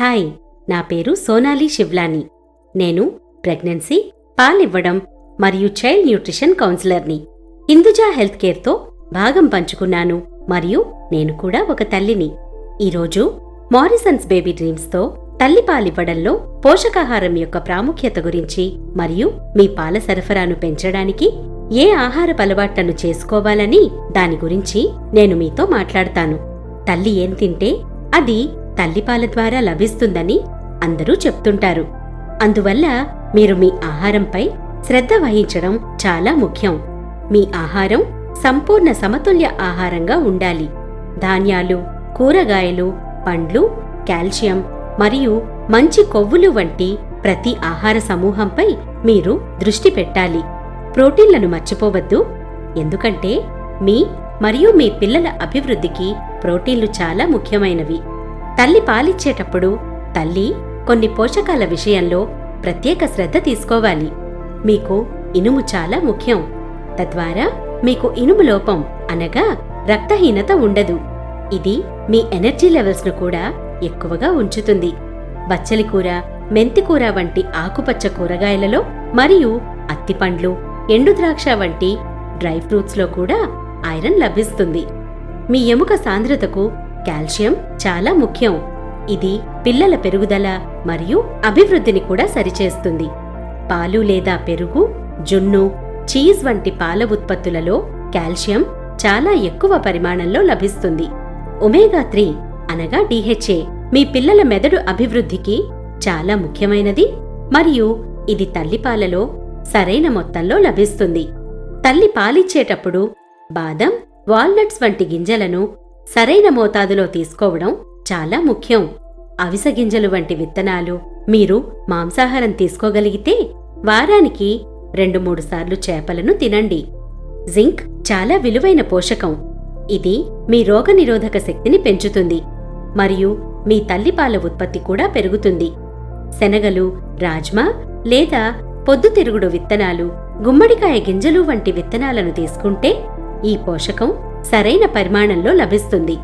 Hi నా పేరు సోనాలి శివ్లాని. నేను ప్రెగ్నెన్సీ పాలివ్వడం మరియు చైల్డ్ న్యూట్రిషన్ కౌన్సిలర్ని. హిందుజా హెల్త్ కేర్తో భాగం పంచుకున్నాను మరియు నేను కూడా ఒక తల్లిని. ఈరోజు మారిసన్స్ బేబీ డ్రీమ్స్తో తల్లి పాలివ్వడంలో పోషకాహారం యొక్క ప్రాముఖ్యత గురించి మరియు మీ పాల సరఫరాను పెంచడానికి ఏ ఆహార అలవాట్లను చేసుకోవాలని దాని గురించి నేను మీతో మాట్లాడతాను. తల్లి ఏం తింటే అది తల్లిపాల ద్వారా లభిస్తుందని అందరూ చెప్తుంటారు. అందువల్ల మీరు మీ ఆహారంపై శ్రద్ధ వహించడం చాలా ముఖ్యం. మీ ఆహారం సంపూర్ణ సమతుల్య ఆహారంగా ఉండాలి. ధాన్యాలు కూరగాయలు పండ్లు కాల్షియం మరియు మంచి కొవ్వులు వంటి ప్రతి ఆహార సమూహంపై మీరు దృష్టి పెట్టాలి. ప్రోటీన్లను మర్చిపోవద్దు. ఎందుకంటే మీ మరియు మీ పిల్లల అభివృద్ధికి ప్రోటీన్లు చాలా ముఖ్యమైనవి. తల్లి పాలిచ్చేటప్పుడు తల్లి కొన్ని పోషకాల విషయంలో ప్రత్యేక శ్రద్ధ తీసుకోవాలి. మీకు ఇనుము చాలా ముఖ్యం. తద్వారా మీకు ఇనుము లోపం అనగా రక్తహీనత ఉండదు. ఇది మీ ఎనర్జీ లెవెల్స్ను కూడా ఎక్కువగా ఉంచుతుంది. బచ్చలి కూర మెంతికూర వంటి ఆకుపచ్చ కూరగాయలలో మరియు అత్తిపండ్లు ఎండుద్రాక్ష వంటి డ్రై ఫ్రూట్స్లో కూడా ఐరన్ లభిస్తుంది. మీ ఎముక సాంద్రతకు కాల్షియం చాలా ముఖ్యం. ఇది పిల్లల పెరుగుదల మరియు అభివృద్ధిని కూడా సరిచేస్తుంది. పాలు లేదా పెరుగు జున్ను చీజ్ వంటి పాల ఉత్పత్తులలో కాల్షియం చాలా ఎక్కువ పరిమాణంలో లభిస్తుంది. ఒమేగా త్రీ అనగా డిహెచ్ఏ మీ పిల్లల మెదడు అభివృద్ధికి చాలా ముఖ్యమైనది మరియు ఇది తల్లిపాలలో సరైన మొత్తంలో లభిస్తుంది. తల్లి పాలిచ్చేటప్పుడు బాదం వాల్నట్స్ వంటి గింజలను సరైన మోతాదులో తీసుకోవడం చాలా ముఖ్యం. అవిసె గింజలు వంటి విత్తనాలు మీరు మాంసాహారం తీసుకోగలిగితే వారానికి రెండు మూడు సార్లు చేపలను తినండి. జింక్ చాలా విలువైన పోషకం. ఇది మీ రోగనిరోధక శక్తిని పెంచుతుంది. మరియు మీ తల్లిపాల ఉత్పత్తి కూడా పెరుగుతుంది. శనగలు రాజ్మా లేదా పొద్దుతిరుగుడు విత్తనాలు గుమ్మడికాయ గింజలు వంటి విత్తనాలను తీసుకుంటే ఈ పోషకం సరైన పరిమాణంలో లభిస్తుంది.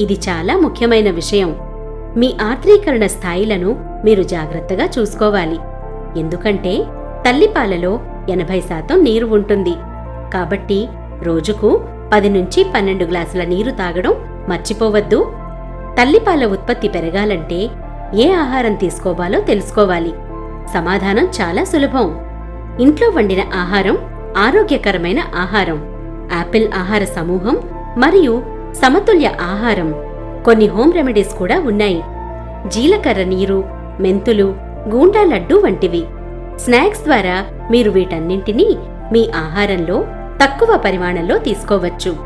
ఇది చాలా ముఖ్యమైన విషయం. మీ ఆర్ద్రీకరణ స్థాయిలను మీరు జాగ్రత్తగా చూసుకోవాలి. ఎందుకంటే తల్లిపాలలో ఎనభై శాతం నీరు ఉంటుంది. కాబట్టి రోజుకు పది నుంచి పన్నెండు గ్లాసుల నీరు తాగడం మర్చిపోవద్దు. తల్లిపాల ఉత్పత్తి పెరగాలంటే ఏ ఆహారం తీసుకోవాలో తెలుసుకోవాలి. సమాధానం చాలా సులభం. ఇంట్లో వండిన ఆహారం ఆరోగ్యకరమైన ఆహారం. యాపిల్ ఆహార సమూహం మరియు సమతుల్య ఆహారం. కొన్ని హోమ్ రెమెడీస్ కూడా ఉన్నాయి. జీలకర్ర నీరు మెంతులు గూండా లడ్డు వంటివి. స్నాక్స్ ద్వారా మీరు వీటన్నింటినీ మీ ఆహారంలో తక్కువ పరిమాణంలో తీసుకోవచ్చు.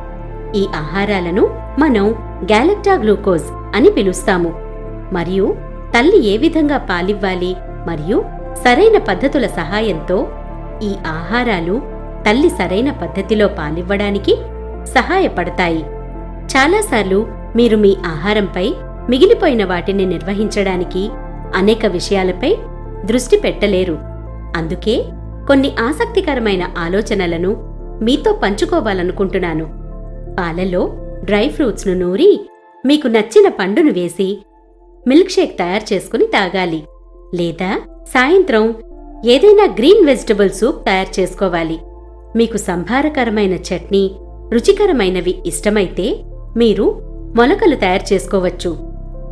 ఈ ఆహారాలను మనం గ్యాలెక్టా గ్లూకోజ్ అని పిలుస్తాము. మరియు తల్లి ఏ విధంగా పాలివ్వాలి మరియు సరైన పద్ధతుల సహాయంతో ఈ ఆహారాలు తల్లి సరైన పద్ధతిలో పాలివ్వడానికి సహాయపడతాయి. చాలాసార్లు మీరు మీ ఆహారంపై మిగిలిపోయిన వాటిని నిర్వహించడానికి అనేక విషయాలపై దృష్టి పెట్టలేరు. అందుకే కొన్ని ఆసక్తికరమైన ఆలోచనలను మీతో పంచుకోవాలనుకుంటున్నాను. పాలలో డ్రై ఫ్రూట్స్ను నూరి మీకు నచ్చిన పండును వేసి మిల్క్ షేక్ తయారు చేసుకుని తాగాలి. లేదా సాయంత్రం ఏదైనా గ్రీన్ వెజిటబుల్ సూప్ తయారు చేసుకోవాలి. మీకు సంభారకరమైన చట్నీ రుచికరమైనవి ఇష్టమైతే మీరు మొలకలు తయారు చేసుకోవచ్చు.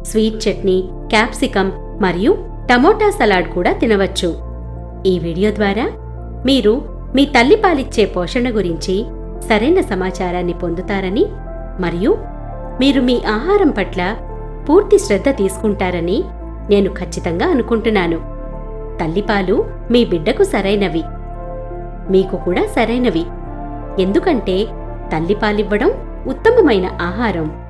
స్వీట్ చట్నీ క్యాప్సికం మరియు టమోటా సలాడ్ కూడా తినవచ్చు. ఈ వీడియో ద్వారా మీరు మీ తల్లి పాలిచ్చే పోషణ గురించి సరైన సమాచారాన్ని పొందుతారని మరియు మీరు మీ ఆహారం పట్ల పూర్తి శ్రద్ధ తీసుకుంటారని నేను ఖచ్చితంగా అనుకుంటున్నాను. తల్లిపాలు మీ బిడ్డకు సరైనవి. మీకు కూడా సరైనవి. ఎందుకంటే తల్లిపాలివ్వడం ఉత్తమమైన ఆహారం.